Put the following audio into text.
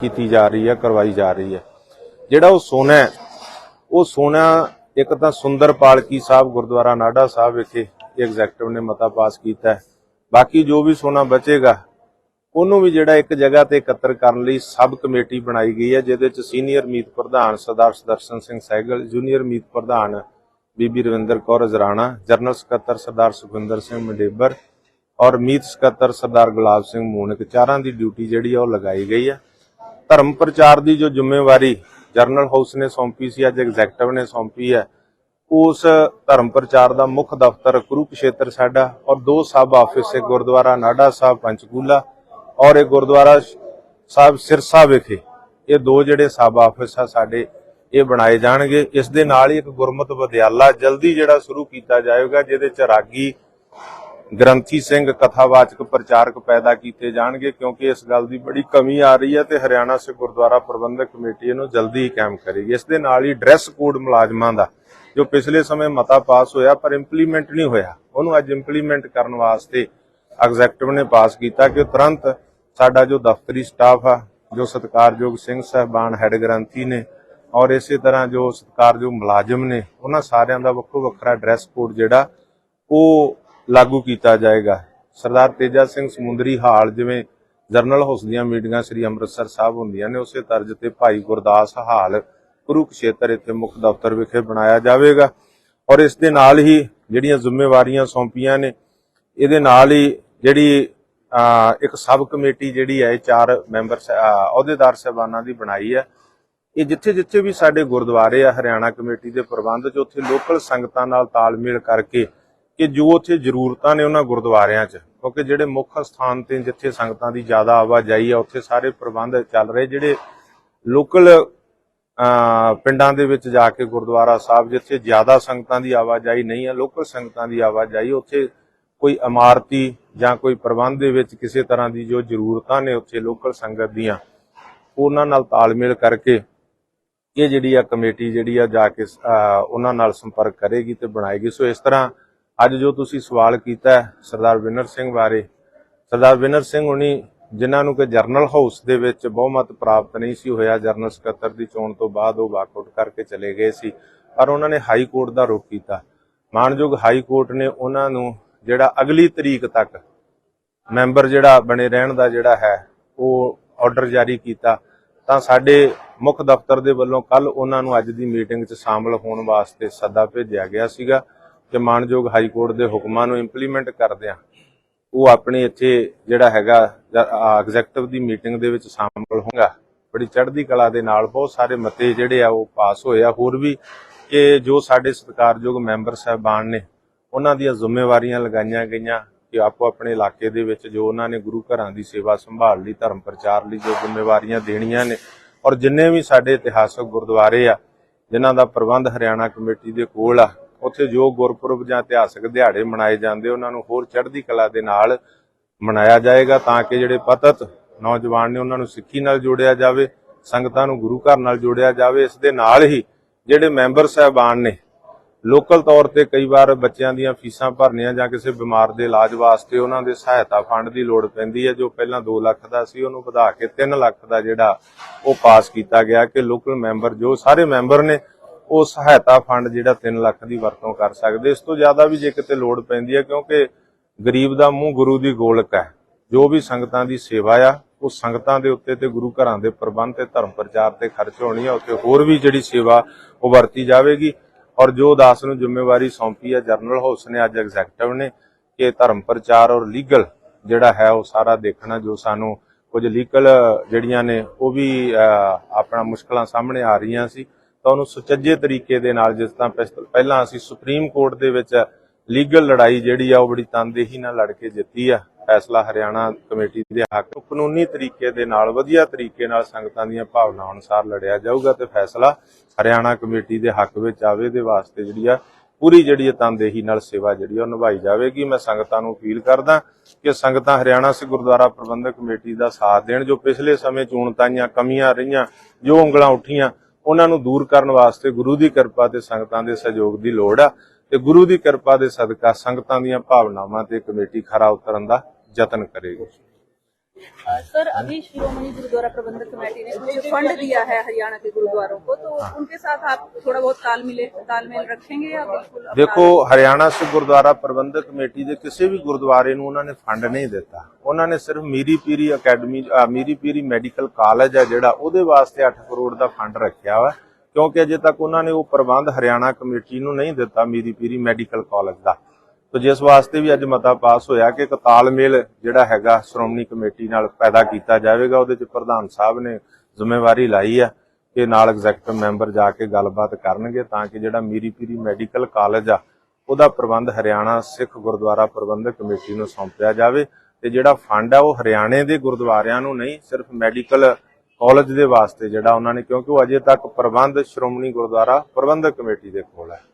ਕੀਤੀ ਜਾ ਰਹੀ ਹੈ, ਕਰਵਾਈ ਜਾ ਰਹੀ ਹੈ। ਜਿਹੜਾ ਉਹ ਸੋਨਾ ਹੈ, ਉਹ ਸੋਨਾ ਇੱਕ ਤਾਂ ਸੁੰਦਰ ਪਾਲਕੀ ਸਾਹਿਬ ਗੁਰਦੁਆਰਾ ਨਾਡਾ ਸਾਹਿਬ ਵਿਖੇ ਐਗਜ਼ੈਕਟਿਵ ਨੇ ਮਤਾ ਪਾਸ ਕੀਤਾ ਹੈ। ਬਾਕੀ ਜੋ ਵੀ ਸੋਨਾ ਬਚੇਗਾ, ਉਹਨੂੰ ਵੀ ਜਿਹੜਾ ਇੱਕ ਜਗ੍ਹਾ ਤੇ ਇਕੱਤਰ ਕਰਨ ਲਈ ਸਬ ਕਮੇਟੀ ਬਣਾਈ ਗਈ ਹੈ, ਜਿਹਦੇ ਚ ਸੀਨੀਅਰ ਮੀਤ ਪ੍ਰਧਾਨ ਸਰਦਾਰ ਸੁਦਰਸ਼ਨ ਸਿੰਘ ਸਹਿਗਲ ਜੂਨੀਅਰ ਮੀਤ ਪ੍ਰਧਾਨ ਬੀਬੀ ਰਵਿੰਦਰ ਕੌਰ ਅਜਰਾਣਾ, ਜਨਰਲ ਸਕੱਤਰ ਸਰਦਾਰ ਸੁਖਵਿੰਦਰ ਸਿੰਘ ਮੰਡੇਬਰ ਔਰ ਮੀਤ ਸਕੱਤਰ ਸਰਦਾਰ ਗੁਲਾਬ ਸਿੰਘ ਮੂਨਕ। ਚਾਰਾਂ ਦੀ ਡਿਊਟੀ ਜਿਹੜੀ ਆ ਉਹ ਲਗਾਈ ਗਈ ਹੈ ਧਰਮ ਪ੍ਰਚਾਰ ਦੀ ਜੋ ਜ਼ਿੰਮੇਵਾਰੀ ਜਰਨਲ ਹਾਊਸ ਨੇ ਸੌਂਪੀ ਸੀ, ਅੱਜ ਐਗਜ਼ੈਕਟਿਵ ਨੇ ਸੌਂਪੀ ਹੈ, ਉਸ ਧਰਮ ਪ੍ਰਚਾਰ ਦਾ ਮੁੱਖ ਦਫ਼ਤਰ ਕੁਰੂਕਸ਼ੇਤਰ ਸਾਡਾ ਔਰ ਦੋ ਸਬ ਆਫਿਸ, ਇੱਕ ਗੁਰਦੁਆਰਾ ਨਾਡਾ ਸਾਹਿਬ, ਪੰਚਕੂਲਾ ਔਰ ਇੱਕ ਗੁਰਦੁਆਰਾ ਸਾਹਿਬ ਸਿਰਸਾ ਵਿਖੇ। ਇਹ ਦੋ ਜਿਹੜੇ ਸਬ ਆਫਿਸ ਆ ਸਾਡੇ, ਇਹ ਬਣਾਏ ਜਾਣਗੇ। ਇਸ ਦੇ ਨਾਲ ਹੀ ਇੱਕ ਗੁਰਮਤਿ ਵਿਦਿਆਲਾ ਜਲਦੀ ਜਿਹੜਾ ਸ਼ੁਰੂ ਕੀਤਾ ਜਾਏਗਾ, ਜਿਹਦੇ ਚ ਰਾਗੀ ਗ੍ਰੰਥੀ ਸਿੰਘ ਕਥਾਵਾਚਕ ਪ੍ਰਚਾਰਕ ਪੈਦਾ ਕੀਤੇ ਜਾਣਗੇ ਕਿਉਂਕਿ ਇਸ ਗੱਲ ਦੀ ਬੜੀ ਕਮੀ ਆ ਰਹੀ ਹੈ ਤੇ ਹਰਿਆਣਾ ਸਿੱਖ ਗੁਰਦੁਆਰਾ ਪ੍ਰਬੰਧਕ ਕਮੇਟੀ ਇਹਨੂੰ ਜਲਦੀ ਹੀ ਕਾਇਮ ਕਰੇਗੀ। ਇਸ ਦੇ ਨਾਲ ਹੀ ਡਰੈਸ ਕੋਡ ਮੁਲਾਜ਼ਮਾਂ ਦਾ, ਜੋ ਪਿਛਲੇ ਸਮੇਂ ਮਤਾ ਪਾਸ ਹੋਇਆ ਪਰ ਇੰਪਲੀਮੈਂਟ ਨਹੀਂ ਹੋਇਆ, ਉਹਨੂੰ ਅੱਜ ਇੰਪਲੀਮੈਂਟ ਕਰਨ ਵਾਸਤੇ ਐਗਜ਼ੈਕਟਿਵ ਨੇ ਪਾਸ ਕੀਤਾ ਕਿ ਤੁਰੰਤ ਸਾਡਾ ਜੋ ਦਫ਼ਤਰੀ ਸਟਾਫ ਆ, ਜੋ ਸਤਿਕਾਰਯੋਗ ਸਿੰਘ ਸਹਿਬਾਨ ਹੈਡ ਗ੍ਰੰਥੀ ਨੇ ਔਰ ਇਸੇ ਤਰ੍ਹਾਂ ਜੋ ਸਤਿਕਾਰਯੋਗ ਮੁਲਾਜ਼ਮ ਨੇ, ਉਹਨਾਂ ਸਾਰਿਆਂ ਦਾ ਵੱਖੋ ਵੱਖਰਾ ਡਰੈਸ ਕੋਡ ਜਿਹੜਾ ਉਹ ਲਾਗੂ ਕੀਤਾ ਜਾਏਗਾ। ਸਰਦਾਰ ਤੇਜਾ ਸਿੰਘ ਸਮੁੰਦਰੀ ਹਾਲ ਜਿਵੇਂ ਜਰਨਲ ਹਾਊਸ ਦੀਆਂ ਮੀਟਿੰਗਾਂ ਸ੍ਰੀ ਅੰਮ੍ਰਿਤਸਰ ਸਾਹਿਬ ਹੁੰਦੀਆਂ ਨੇ, ਉਸੇ ਤਰਜ਼ ਤੇ ਭਾਈ ਗੁਰਦਾਸ ਹਾਲ ਕੁਰੂਕਸ਼ੇਤਰ ਇੱਥੇ ਮੁੱਖ ਦਫ਼ਤਰ ਵਿਖੇ ਬਣਾਇਆ ਜਾਵੇਗਾ ਔਰ ਇਸ ਦੇ ਨਾਲ ਹੀ ਜਿਹੜੀਆਂ ਜ਼ਿੰਮੇਵਾਰੀਆਂ ਸੌਂਪੀਆਂ ਨੇ, ਇਹਦੇ ਨਾਲ ਹੀ ਜਿਹੜੀ ਇੱਕ ਸਬ ਕਮੇਟੀ ਜਿਹੜੀ ਹੈ, ਇਹ ਚਾਰ ਮੈਂਬਰ ਅਹੁਦੇਦਾਰ ਸਹਿਬਾਨਾਂ ਦੀ ਬਣਾਈ ਹੈ। ਇਹ ਜਿੱਥੇ ਜਿੱਥੇ ਵੀ ਸਾਡੇ ਗੁਰਦੁਆਰੇ ਆ, ਹਰਿਆਣਾ ਕਮੇਟੀ ਦੇ ਪ੍ਰਬੰਧ ਚ, ਉੱਥੇ ਲੋਕਲ ਸੰਗਤਾਂ ਨਾਲ ਤਾਲਮੇਲ ਕਰਕੇ ਕਿ ਜੋ ਉੱਥੇ ਜ਼ਰੂਰਤਾਂ ਨੇ ਉਹਨਾਂ ਗੁਰਦੁਆਰਿਆਂ 'ਚ, ਕਿਉਂਕਿ ਜਿਹੜੇ ਮੁੱਖ ਸਥਾਨ ਤੇ ਜਿੱਥੇ ਸੰਗਤਾਂ ਦੀ ਜ਼ਿਆਦਾ ਆਵਾਜਾਈ ਆ, ਉੱਥੇ ਸਾਰੇ ਪ੍ਰਬੰਧ ਚੱਲ ਰਹੇ, ਜਿਹੜੇ ਲੋਕਲ ਪਿੰਡਾਂ ਦੇ ਵਿੱਚ ਜਾ ਕੇ ਗੁਰਦੁਆਰਾ ਸਾਹਿਬ, ਜਿੱਥੇ ਜ਼ਿਆਦਾ ਸੰਗਤਾਂ ਦੀ ਆਵਾਜਾਈ ਨਹੀਂ ਹੈ ਲੋਕਲ ਸੰਗਤਾਂ ਦੀ ਆਵਾਜਾਈ, ਉੱਥੇ ਕੋਈ ਇਮਾਰਤੀ ਜਾਂ ਕੋਈ ਪ੍ਰਬੰਧ ਦੇ ਵਿੱਚ ਕਿਸੇ ਤਰ੍ਹਾਂ ਦੀ ਜੋ ਜ਼ਰੂਰਤਾਂ ਨੇ ਉੱਥੇ ਲੋਕਲ ਸੰਗਤ ਦੀਆਂ, ਉਹਨਾਂ ਨਾਲ ਤਾਲਮੇਲ ਕਰਕੇ ਇਹ ਜਿਹੜੀ ਆ ਕਮੇਟੀ ਜਿਹੜੀ ਆ ਜਾ ਕੇ ਉਹਨਾਂ ਨਾਲ ਸੰਪਰਕ ਕਰੇਗੀ ਤੇ ਬਣਾਏਗੀ। ਸੋ ਇਸ ਤਰ੍ਹਾਂ ਅੱਜ ਜੋ ਤੁਸੀਂ ਸਵਾਲ ਕੀਤਾ ਸਰਦਾਰ ਵਿਨਰ ਸਿੰਘ ਬਾਰੇ, ਸਰਦਾਰ ਵਿਨਰ ਸਿੰਘ ਹੁਣੀ ਜਿਨ੍ਹਾਂ ਨੂੰ ਕਿ ਜਰਨਲ ਹਾਊਸ ਦੇ ਵਿੱਚ ਬਹੁਮਤ ਪ੍ਰਾਪਤ ਨਹੀਂ ਸੀ ਹੋਇਆ, ਜਰਨਲ ਸਕੱਤਰ ਦੀ ਚੋਣ ਤੋਂ ਬਾਅਦ ਉਹ ਵਾਕਆਊਟ ਕਰਕੇ ਚਲੇ ਗਏ ਸੀ, ਪਰ ਉਹਨਾਂ ਨੇ ਹਾਈ ਕੋਰਟ ਦਾ ਰੁਖ ਕੀਤਾ। ਮਾਨਯੋਗ ਹਾਈ ਕੋਰਟ ਨੇ ਉਹਨਾਂ ਨੂੰ ਜਿਹੜਾ ਅਗਲੀ ਤਰੀਕ ਤੱਕ ਮੈਂਬਰ ਜਿਹੜਾ ਬਣੇ ਰਹਿਣ ਦਾ ਜਿਹੜਾ ਹੈ, ਉਹ ਆਰਡਰ ਜਾਰੀ ਕੀਤਾ। ਤਾਂ ਸਾਡੇ ਮੁੱਖ ਦਫ਼ਤਰ ਦੇ ਵੱਲੋਂ ਕੱਲ ਉਹਨਾਂ ਨੂੰ ਅੱਜ ਦੀ ਮੀਟਿੰਗ 'ਚ ਸ਼ਾਮਲ ਹੋਣ ਵਾਸਤੇ ਸੱਦਾ ਭੇਜਿਆ ਗਿਆ ਸੀਗਾ। ਕਿ ਮਾਨਯੋਗ ਹਾਈ ਕੋਰਟ ਦੇ ਹੁਕਮਾਂ ਨੂੰ ਇੰਪਲੀਮੈਂਟ ਕਰਦਿਆਂ ਉਹ ਆਪਣੇ ਇੱਥੇ ਜਿਹੜਾ ਹੈਗਾ ਐਗਜ਼ੈਕਟਿਵ ਦੀ ਮੀਟਿੰਗ ਦੇ ਵਿੱਚ ਸ਼ਾਮਲ ਹੋਗਾ ਬੜੀ ਚੜ੍ਹਦੀ ਕਲਾ ਦੇ ਨਾਲ ਬਹੁਤ ਸਾਰੇ ਮਤੇ ਜਿਹੜੇ ਆ ਉਹ ਪਾਸ ਹੋਏ ਆ। ਹੋਰ ਵੀ ਕਿ ਜੋ ਸਾਡੇ ਸਤਿਕਾਰਯੋਗ ਮੈਂਬਰ ਸਾਹਿਬਾਨ ਨੇ, ਉਹਨਾਂ ਦੀਆਂ ਜ਼ਿੰਮੇਵਾਰੀਆਂ ਲਗਾਈਆਂ ਗਈਆਂ ਕਿ ਆਪੋ ਆਪਣੇ ਇਲਾਕੇ ਦੇ ਵਿੱਚ ਜੋ ਉਹਨਾਂ ਨੇ ਗੁਰੂ ਘਰਾਂ ਦੀ ਸੇਵਾ ਸੰਭਾਲ ਲਈ, ਧਰਮ ਪ੍ਰਚਾਰ ਲਈ ਜੋ ਜ਼ਿੰਮੇਵਾਰੀਆਂ ਦੇਣੀਆਂ ਨੇ, ਔਰ ਜਿੰਨੇ ਵੀ ਸਾਡੇ ਇਤਿਹਾਸਕ ਗੁਰਦੁਆਰੇ ਆ, ਜਿਨ੍ਹਾਂ ਦਾ ਪ੍ਰਬੰਧ ਹਰਿਆਣਾ ਕਮੇਟੀ ਦੇ ਕੋਲ ਆ ਉੱਥੇ ਜੋ ਗੁਰਪੁਰਬ ਜਾਂ ਇਤਿਹਾਸਕ ਦਿਹਾੜੇ ਮਨਾਏ ਜਾਂਦੇ, ਉਹਨਾਂ ਨੂੰ ਹੋਰ ਚੜ੍ਹਦੀ ਕਲਾ ਦੇ ਨਾਲ ਮਨਾਇਆ ਜਾਏਗਾ ਤਾਂ ਕਿ ਜਿਹੜੇ ਪਤਤ ਨੌਜਵਾਨ ਨੇ ਉਹਨਾਂ ਨੂੰ ਸਿੱਖੀ ਨਾਲ ਜੋੜਿਆ ਜਾਵੇ, ਸੰਗਤਾਂ ਨੂੰ ਗੁਰੂ ਘਰ ਨਾਲ ਜੋੜਿਆ ਜਾਵੇ। ਇਸ ਦੇ ਨਾਲ ਹੀ ਜਿਹੜੇ ਮੈਂਬਰ ਸਹਿਬਾਨ ਨੇ, ਲੋਕਲ ਤੌਰ ਤੇ ਕਈ ਵਾਰ ਬੱਚਿਆਂ ਦੀਆਂ ਫੀਸਾਂ ਭਰਨੀਆਂ ਜਾਂ ਕਿਸੇ ਬਿਮਾਰ ਦੇ ਇਲਾਜ ਵਾਸਤੇ ਉਹਨਾਂ ਦੇ ਸਹਾਇਤਾ ਫੰਡ ਦੀ ਲੋੜ ਪੈਂਦੀ ਹੈ, ਜੋ ਪਹਿਲਾਂ 2 ਲੱਖ ਦਾ ਸੀ, ਉਹਨੂੰ ਵਧਾ ਕੇ 3 ਲੱਖ ਦਾ ਜਿਹੜਾ ਉਹ ਪਾਸ ਕੀਤਾ ਗਿਆ ਕਿ ਲੋਕਲ ਮੈਂਬਰ ਜੋ ਸਾਰੇ ਮੈਂਬਰ ਨੇ ਉਹ ਸਹਾਇਤਾ ਫੰਡ ਜਿਹੜਾ 3 ਲੱਖ ਦੀ ਵਰਤੋਂ ਕਰ ਸਕਦੇ। ਇਸ ਤੋਂ ਜ਼ਿਆਦਾ ਵੀ ਜੇ ਕਿਤੇ ਲੋੜ ਪੈਂਦੀ ਹੈ, ਕਿਉਂਕਿ ਗਰੀਬ ਦਾ ਮੂੰਹ ਗੁਰੂ ਦੀ ਗੋਲਕ ਹੈ। ਜੋ ਵੀ ਸੰਗਤਾਂ ਦੀ ਸੇਵਾ ਆ, ਉਹ ਸੰਗਤਾਂ ਦੇ ਉੱਤੇ ਤੇ ਗੁਰੂ ਘਰਾਂ ਦੇ ਪ੍ਰਬੰਧ ਤੇ ਧਰਮ ਪ੍ਰਚਾਰ ਤੇ ਖਰਚ ਹੋਣੀ ਆ, ਉੱਥੇ ਹੋਰ ਵੀ ਜਿਹੜੀ ਸੇਵਾ ਉਹ ਵਰਤੀ ਜਾਵੇਗੀ। ਔਰ ਜੋ ਦਾਸ ਨੂੰ ਜ਼ਿੰਮੇਵਾਰੀ ਸੌਂਪੀ ਹੈ ਜਰਨਲ ਹਾਊਸ ਨੇ ਅੱਜ ਐਗਜ਼ੈਕਟਿਵ ਨੇ ਕਿ ਧਰਮ ਪ੍ਰਚਾਰ ਔਰ ਲੀਗਲ ਜਿਹੜਾ ਹੈ, ਉਹ ਸਾਰਾ ਦੇਖਣਾ, ਜੋ ਸਾਨੂੰ ਕੁਝ ਲੀਗਲ ਜਿਹੜੀਆਂ ਨੇ, ਉਹ ਵੀ ਆਪਣਾ ਮੁਸ਼ਕਲਾਂ ਸਾਹਮਣੇ ਆ ਰਹੀਆਂ ਸੀ। ਤਾਂ ਉਹਨੂੰ ਸੁਚੱਜੇ ਤਰੀਕੇ ਦੇ ਨਾਲ ਜਿਸ ਤਰ੍ਹਾਂ ਪਹਿਲਾਂ ਅਸੀਂ ਸੁਪਰੀਮ ਕੋਰਟ ਦੇ ਵਿੱਚ ਲੀਗਲ ਲੜਾਈ ਜਿਹੜੀ ਆ ਉਹ ਬੜੀ ਤਨਦੇਹੀ ਨਾਲ ਲੜ ਕੇ ਜਿੱਤੀ ਆ। ਫੈਸਲਾ ਹਰਿਆਣਾ ਕਮੇਟੀ ਦੇ ਹੱਕ ਕਾਨੂੰਨੀ ਤਰੀਕੇ ਦੇ ਨਾਲ, ਵਧੀਆ ਤਰੀਕੇ ਨਾਲ ਸੰਗਤਾਂ ਦੀਆਂ ਭਾਵਨਾਵਾਂ ਅਨੁਸਾਰ ਲੜਿਆ ਜਾਊਗਾ ਤੇ ਫੈਸਲਾ ਹਰਿਆਣਾ ਕਮੇਟੀ ਦੇ ਹੱਕ ਵਿੱਚ ਆਵੇ ਦੇ ਵਾਸਤੇ ਜਿਹੜੀ ਆ ਪੂਰੀ ਜਿਹੜੀ ਆ ਤਨਦੇਹੀ ਨਾਲ ਸੇਵਾ ਜਿਹੜੀ ਆ ਉਹ ਨਿਭਾਈ ਜਾਵੇਗੀ। ਮੈਂ ਸੰਗਤਾਂ ਨੂੰ ਅਪੀਲ ਕਰਦਾ ਕਿ ਸੰਗਤਾਂ ਹਰਿਆਣਾ ਸਿੱਖ ਗੁਰਦੁਆਰਾ ਪ੍ਰਬੰਧਕ ਕਮੇਟੀ ਦਾ ਸਾਥ ਦੇਣ, ਜੋ ਪਿਛਲੇ ਸਮੇਂ ਚੋਣ ਤਾਈਆਂ ਕਮੀਆਂ ਰਹੀਆਂ, ਜੋ ਉਂਗਲਾਂ ਉੱਠੀਆਂ ਉਹਨਾਂ ਨੂੰ ਦੂਰ ਕਰਨ ਵਾਸਤੇ ਗੁਰੂ ਦੀ ਕਿਰਪਾ ਤੇ ਸੰਗਤਾਂ ਦੇ ਸਹਿਯੋਗ ਦੀ ਲੋੜ ਆ ਤੇ ਗੁਰੂ ਦੀ ਕਿਰਪਾ ਦੇ ਸਦਕਾ ਸੰਗਤਾਂ ਦੀਆਂ ਭਾਵਨਾਵਾਂ ਤੇ ਕਮੇਟੀ ਖਰਾ ਉਤਰਨ ਦਾ ਯਤਨ ਕਰੇਗੀ। सर अभी शिरोमणि गुरुद्वारा प्रबंधक कमेटी ने कुछ फंड दिया है हरियाणा के गुरुद्वारों को तो उनके साथ आप थोड़ा बहुत तालमेल तालमेल रखेंगे या बिल्कुल अपना- ਦੇਖੋ ਹਰਿਆਣਾ ਸਿੱਖ ਗੁਰਦੁਆਰਾ ਪ੍ਰਬੰਧਕ ਕਮੇਟੀ ਦੇ ਕਿਸੇ ਵੀ ਗੁਰਦੁਆਰੇ ਨੂੰ ਉਹਨਾਂ ਨੇ ਫੰਡ ਨਹੀਂ ਦਿੱਤਾ ਉਹਨਾਂ ਨੇ ਸਿਰਫ ਮੀਰੀ ਪੀਰੀ ਅਕੈਡਮੀ ਅ, ਮੀਰੀ ਪੀਰੀ ਮੈਡੀਕਲ ਕਾਲਜ ਹੈ ਜਿਹੜਾ ਉਹਦੇ ਵਾਸਤੇ 8 ਕਰੋੜ ਦਾ ਫੰਡ ਰੱਖਿਆ ਵਾ ਕਿਉਂਕਿ ਅਜੇ ਤੱਕ ਉਹਨਾਂ ਨੇ ਉਹ ਪ੍ਰਬੰਧ ਹਰਿਆਣਾ ਕਮੇਟੀ ਨੂੰ ਨਹੀਂ ਦਿੱਤਾ ਮੀਰੀ ਪੀਰੀ ਮੈਡੀਕਲ ਕਾਲਜ ਦਾ ਤੋ ਜਿਸ ਵਾਸਤੇ ਵੀ ਅੱਜ ਮਤਾ ਪਾਸ ਹੋਇਆ ਕਿ ਇੱਕ ਤਾਲਮੇਲ ਜਿਹੜਾ ਹੈਗਾ ਸ਼੍ਰੋਮਣੀ ਕਮੇਟੀ ਨਾਲ ਪੈਦਾ ਕੀਤਾ ਜਾਵੇਗਾ, ਉਹਦੇ ਚ ਪ੍ਰਧਾਨ ਸਾਹਿਬ ਨੇ ਜ਼ਿੰਮੇਵਾਰੀ ਲਾਈ ਆ ਕਿ ਨਾਲ ਐਗਜ਼ੈਕਟਿਵ ਮੈਂਬਰ ਜਾ ਕੇ ਗੱਲਬਾਤ ਕਰਨਗੇ ਤਾਂ ਕਿ ਜਿਹੜਾ ਮੀਰੀ ਪੀਰੀ ਮੈਡੀਕਲ ਕਾਲਜ ਆ, ਉਹਦਾ ਪ੍ਰਬੰਧ ਹਰਿਆਣਾ ਸਿੱਖ ਗੁਰਦੁਆਰਾ ਪ੍ਰਬੰਧਕ ਕਮੇਟੀ ਨੂੰ ਸੌਂਪਿਆ ਜਾਵੇ ਤੇ ਜਿਹੜਾ ਫੰਡ ਆ, ਉਹ ਹਰਿਆਣੇ ਦੇ ਗੁਰਦੁਆਰਿਆਂ ਨੂੰ ਨਹੀਂ, ਸਿਰਫ ਮੈਡੀਕਲ ਕਾਲਜ ਦੇ ਵਾਸਤੇ ਜਿਹੜਾ ਉਹਨਾਂ ਨੇ, ਕਿਉਂਕਿ ਉਹ ਅਜੇ ਤੱਕ ਪ੍ਰਬੰਧ ਸ਼੍ਰੋਮਣੀ ਗੁਰਦੁਆਰਾ ਪ੍ਰਬੰਧਕ ਕਮੇਟੀ ਦੇ ਕੋਲ ਹੈ।